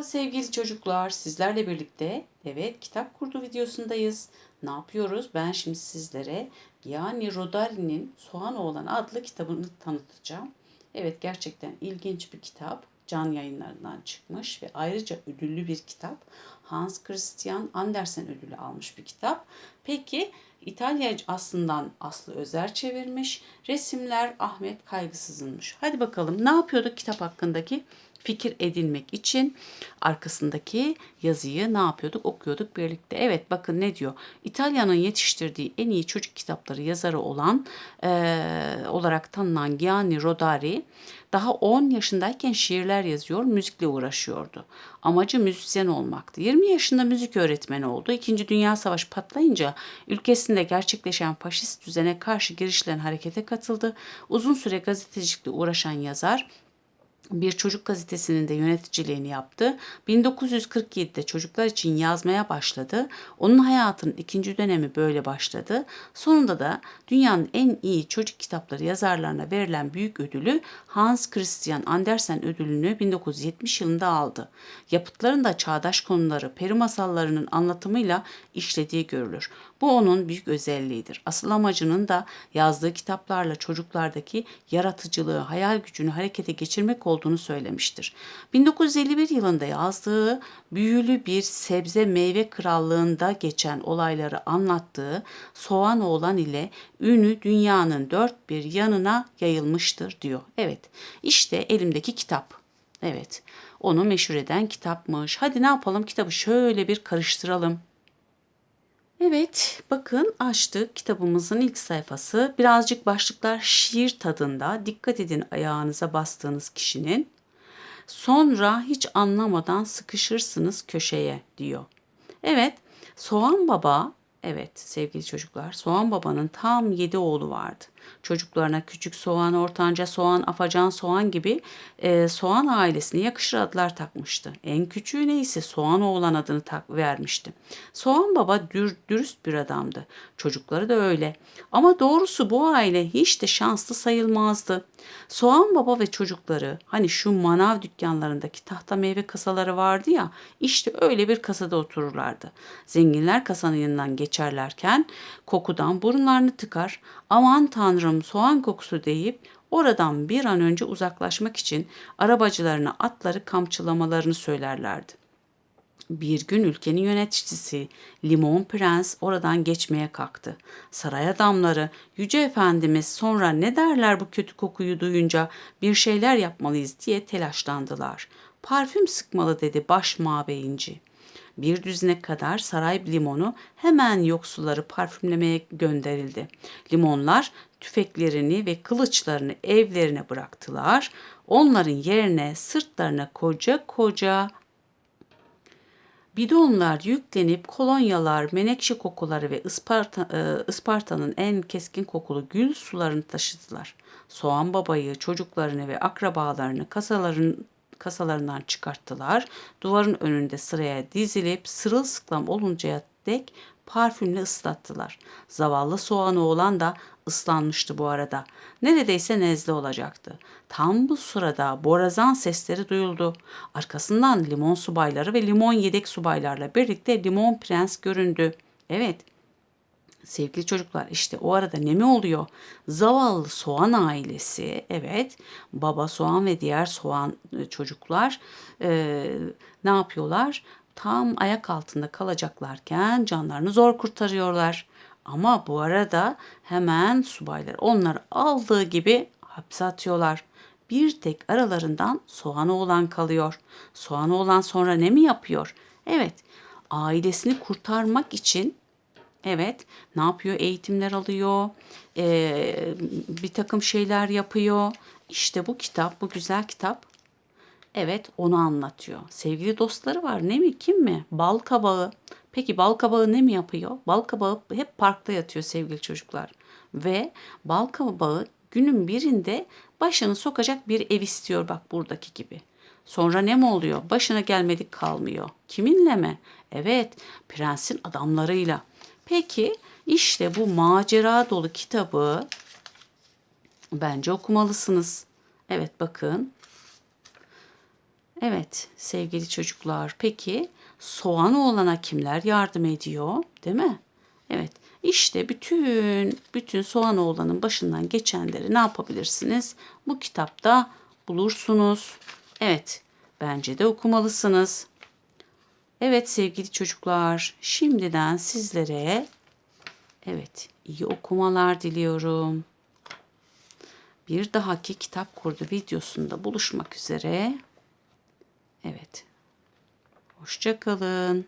Merhaba sevgili çocuklar, sizlerle birlikte evet kitap kurdu videosundayız. Ne yapıyoruz? Ben şimdi sizlere yani Rodari'nin Soğan Oğlan adlı kitabını tanıtacağım. Evet gerçekten ilginç bir kitap. Can yayınlarından çıkmış ve ayrıca ödüllü bir kitap. Hans Christian Andersen ödülü almış bir kitap. Peki İtalya aslından Aslı Özer çevirmiş. Resimler Ahmet Kaygısız'ınmış. Hadi bakalım ne yapıyorduk kitap hakkındaki fikir edinmek için arkasındaki yazıyı ne yapıyorduk? Okuyorduk birlikte. Evet bakın ne diyor? İtalya'nın yetiştirdiği en iyi çocuk kitapları yazarı olan eee, olarak tanınan Gianni Rodari daha 10 yaşındayken şiirler yazıyor, müzikle uğraşıyordu. Amacı müzisyen olmaktı. 20 yaşında müzik öğretmeni oldu. İkinci Dünya Savaşı patlayınca ülkesinde gerçekleşen faşist düzene karşı girişilen harekete katıldı. Uzun süre gazetecilikle uğraşan yazar bir çocuk gazetesinin de yöneticiliğini yaptı. 1947'de çocuklar için yazmaya başladı. Onun hayatının ikinci dönemi böyle başladı. Sonunda da dünyanın en iyi çocuk kitapları yazarlarına verilen büyük ödülü Hans Christian Andersen ödülünü 1970 yılında aldı. Yapıtlarında çağdaş konuları peri masallarının anlatımıyla işlediği görülür. Bu onun büyük özelliğidir. Asıl amacının da yazdığı kitaplarla çocuklardaki yaratıcılığı, hayal gücünü harekete geçirmek olduğunu söylemiştir. 1951 yılında yazdığı büyülü bir sebze meyve krallığında geçen olayları anlattığı Soğan Oğlan ile ünü dünyanın dört bir yanına yayılmıştır diyor. Evet işte elimdeki kitap. Evet onu meşhur eden kitapmış. Hadi ne yapalım kitabı şöyle bir karıştıralım. Evet, bakın açtık kitabımızın ilk sayfası. Birazcık başlıklar şiir tadında. Dikkat edin ayağınıza bastığınız kişinin. Sonra hiç anlamadan sıkışırsınız köşeye diyor. Evet, Soğan Baba, evet sevgili çocuklar, Soğan Baba'nın tam yedi oğlu vardı. Çocuklarına küçük soğan, ortanca soğan, afacan soğan gibi e, soğan ailesine yakışır adlar takmıştı. En küçüğü neyse soğan oğlan adını tak vermişti. Soğan baba dür, dürüst bir adamdı. Çocukları da öyle. Ama doğrusu bu aile hiç de şanslı sayılmazdı. Soğan baba ve çocukları hani şu manav dükkanlarındaki tahta meyve kasaları vardı ya işte öyle bir kasada otururlardı. Zenginler kasanın yanından geçerlerken kokudan burunlarını tıkar aman tanrım soğan kokusu deyip oradan bir an önce uzaklaşmak için arabacılarına atları kamçılamalarını söylerlerdi. Bir gün ülkenin yöneticisi Limon Prens oradan geçmeye kalktı. Saray adamları Yüce Efendimiz sonra ne derler bu kötü kokuyu duyunca bir şeyler yapmalıyız diye telaşlandılar. Parfüm sıkmalı dedi baş mabeyinci. Bir düzine kadar saray limonu hemen yoksulları parfümlemeye gönderildi. Limonlar tüfeklerini ve kılıçlarını evlerine bıraktılar. Onların yerine sırtlarına koca koca Bidonlar yüklenip kolonyalar, menekşe kokuları ve Isparta, e, Isparta'nın en keskin kokulu gül sularını taşıdılar. Soğan babayı, çocuklarını ve akrabalarını kasaların kasalarından çıkarttılar. Duvarın önünde sıraya dizilip sırılsıklam oluncaya dek parfümle ıslattılar. Zavallı soğanı olan da ıslanmıştı bu arada. Neredeyse nezle olacaktı. Tam bu sırada borazan sesleri duyuldu. Arkasından limon subayları ve limon yedek subaylarla birlikte limon prens göründü. Evet, Sevgili çocuklar işte o arada ne mi oluyor? Zavallı soğan ailesi evet baba soğan ve diğer soğan e, çocuklar e, ne yapıyorlar? Tam ayak altında kalacaklarken canlarını zor kurtarıyorlar. Ama bu arada hemen subaylar onları aldığı gibi hapse atıyorlar. Bir tek aralarından soğan oğlan kalıyor. Soğan oğlan sonra ne mi yapıyor? Evet, ailesini kurtarmak için Evet, ne yapıyor? Eğitimler alıyor, ee, bir takım şeyler yapıyor. İşte bu kitap, bu güzel kitap. Evet, onu anlatıyor. Sevgili dostları var, ne mi, kim mi? Bal kabağı. Peki bal kabağı ne mi yapıyor? Bal kabağı hep parkta yatıyor sevgili çocuklar. Ve bal kabağı günün birinde başını sokacak bir ev istiyor bak buradaki gibi. Sonra ne mi oluyor? Başına gelmedik kalmıyor. Kiminle mi? Evet, prensin adamlarıyla. Peki işte bu macera dolu kitabı bence okumalısınız. Evet bakın. Evet sevgili çocuklar. Peki soğan oğlana kimler yardım ediyor? Değil mi? Evet. İşte bütün bütün soğan oğlanın başından geçenleri ne yapabilirsiniz? Bu kitapta bulursunuz. Evet. Bence de okumalısınız. Evet sevgili çocuklar, şimdiden sizlere evet iyi okumalar diliyorum. Bir dahaki kitap kurdu videosunda buluşmak üzere. Evet. Hoşça kalın.